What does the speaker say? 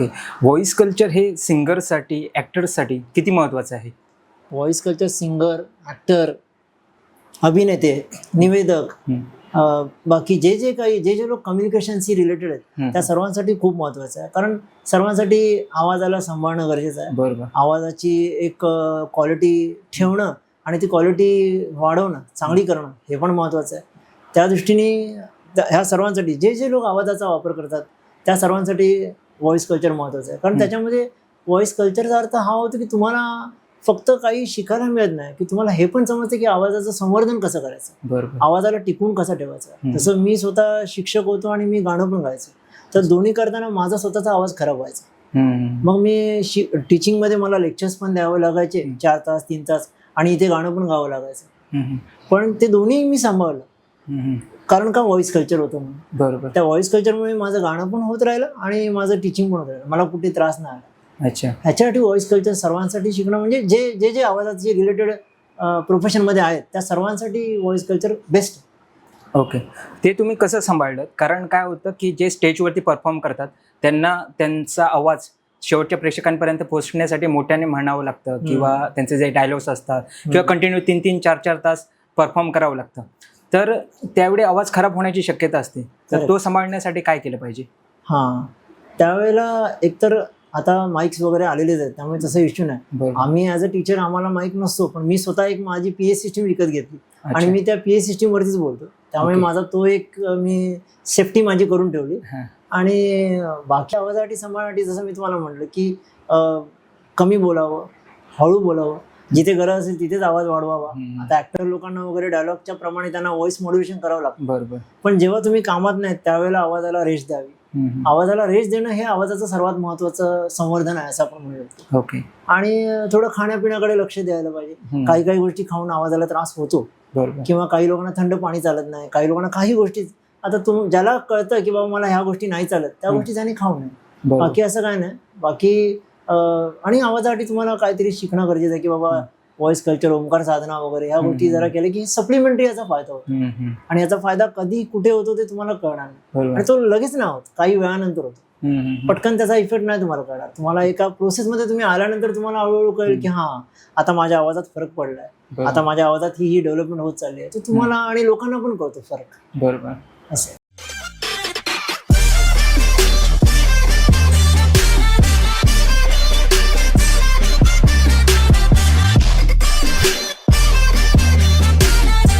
Okay voice culture हे सिंगरसाठी ॲक्टर्ससाठी किती महत्त्वाचं आहे? व्हॉइस कल्चर सिंगर ॲक्टर अभिनेते निवेदक. अं, बाकी जे जे काही जे जे लोक कम्युनिकेशनशी रिलेटेड आहेत. त्या सर्वांसाठी खूप महत्त्वाचं आहे. कारण सर्वांसाठी आवाजाला सांभाळणं गरजेचं आहे. बरोबर. आवाजाची एक क्वालिटी ठेवणं आणि ती क्वालिटी वाढवणं चांगली करणं हे पण महत्त्वाचं आहे. त्या दृष्टीने त्या- ह्या सर्वांसाठी जे जे लोक आवाजाचा वापर करतात त्या सर्वांसाठी व्हॉइस कल्चर महत्त्वाचं आहे कारण. त्याच्यामध्ये व्हॉइस कल्चरचा अर्थ हा होतो की तुम्हाला फक्त काही शिकायला मिळत नाही की तुम्हाला हे पण समजतं की आवाजाचं संवर्धन कसं करायचं आवाजाला टिकवून कसा ठेवायचा. जसं मी स्वतः शिक्षक होतो आणि मी गाणं पण गायचो तर दोन्ही करताना माझा स्वतःचा आवाज खराब व्हायचा. मग मी शि टीचिंगमध्ये मला लेक्चर्स पण द्यावे लागायचे. चार तास तीन तास आणि इथे गाणं पण गावं लागायचं. पण ते दोन्ही मी सांभाळलं. कारण का व्हॉइस कल्चर होतं म्हणून? बरोबर. त्या व्हॉइस कल्चरमुळे माझं गाणं पण होत राहिलं आणि माझं टीचिंग पण होत राहिलं. मला कुठे त्रास नाही आला. अच्छा. ह्याच्यासाठी व्हॉइस कल्चर सर्वांसाठी शिकणं म्हणजे जे जे जे आवाजाचे रिलेटेड प्रोफेशनमध्ये आहेत त्या सर्वांसाठी व्हॉइस कल्चर बेस्ट ओके. ते तुम्ही कसं सांभाळलं? कारण काय होतं की जे स्टेजवरती परफॉर्म करतात त्यांना त्यांचा आवाज शेवटच्या प्रेक्षकांपर्यंत पोहोचण्यासाठी मोठ्याने म्हणावं लागतं किंवा त्यांचे जे डायलॉग्स असतात किंवा कंटिन्यू तीन तीन चार चार तास परफॉर्म करावं लागतं. तर त्यावेळी आवाज खराब होण्याची शक्यता असते तर. तो सांभाळण्यासाठी काय केलं पाहिजे हां त्यावेळेला एकतर आता माईक्स वगैरे आलेलेच आहेत त्यामुळे तसं इश्यू नाही आम्ही ॲज अ टीचर आम्हाला माईक नसतो पण मी स्वतः एक माझी पी एस सिस्टीम विकत घेतली आणि. मी त्या पी एस सिस्टीमवरतीच बोलतो त्यामुळे. माझा तो एक मी सेफ्टी माझी करून ठेवली. आणि बाकी आवाजासाठी सांभाळण्यासाठी जसं मी तुम्हाला म्हटलं की कमी बोलावं हळू बोलावं जिथे गरज असेल तिथेच आवाज वाढवावा. आता ऍक्टर लोकांना वगैरे डायलॉगच्या प्रमाणे त्यांना व्हॉइस मॉड्युलेशन करावं लागतं. बरोबर. पण जेव्हा तुम्ही कामात नाहीत त्यावेळेला आवाजाला रेस्ट द्यावी. आवाजाला रेस्ट देणं हे आवाजाचं सर्वात महत्वाचं संवर्धन आहे असं आपण म्हणू शकतो ओके. आणि थोडं खाण्यापिण्याकडे लक्ष द्यायला पाहिजे. काही काही गोष्टी खाऊन आवाजाला त्रास होतो. किंवा काही लोकांना थंड पाणी चालत नाही काही लोकांना काही गोष्टी आता तुम ज्याला कळतं की बाबा मला ह्या गोष्टी नाही चालत त्या. गोष्टी त्याने खाऊ नये बाकी असं काय नाही. बाकी आणि आवाजासाठी तुम्हाला काहीतरी शिकणं गरजेचं आहे की बाबा व्हॉइस कल्चर ओंकार साधना वगैरे ह्या गोष्टी. जरा केल्या की सप्लिमेंटरी याचा फायदा होतो. आणि याचा फायदा कधी कुठे होतो ते तुम्हाला कळणार नाही. आणि तो लगेच नाही होत काही वेळानंतर होतो. पटकन त्याचा इफेक्ट नाही तुम्हाला कळणार. तुम्हाला एका प्रोसेसमध्ये तुम्ही आल्यानंतर तुम्हाला हळूहळू कळेल की हा आता माझ्या आवाजात फरक पडलाय. आता माझ्या आवाजात ही ही डेव्हलपमेंट होत चालली आहे. तुम्हाला आणि लोकांना पण कळतो फरक. बरोबर. असं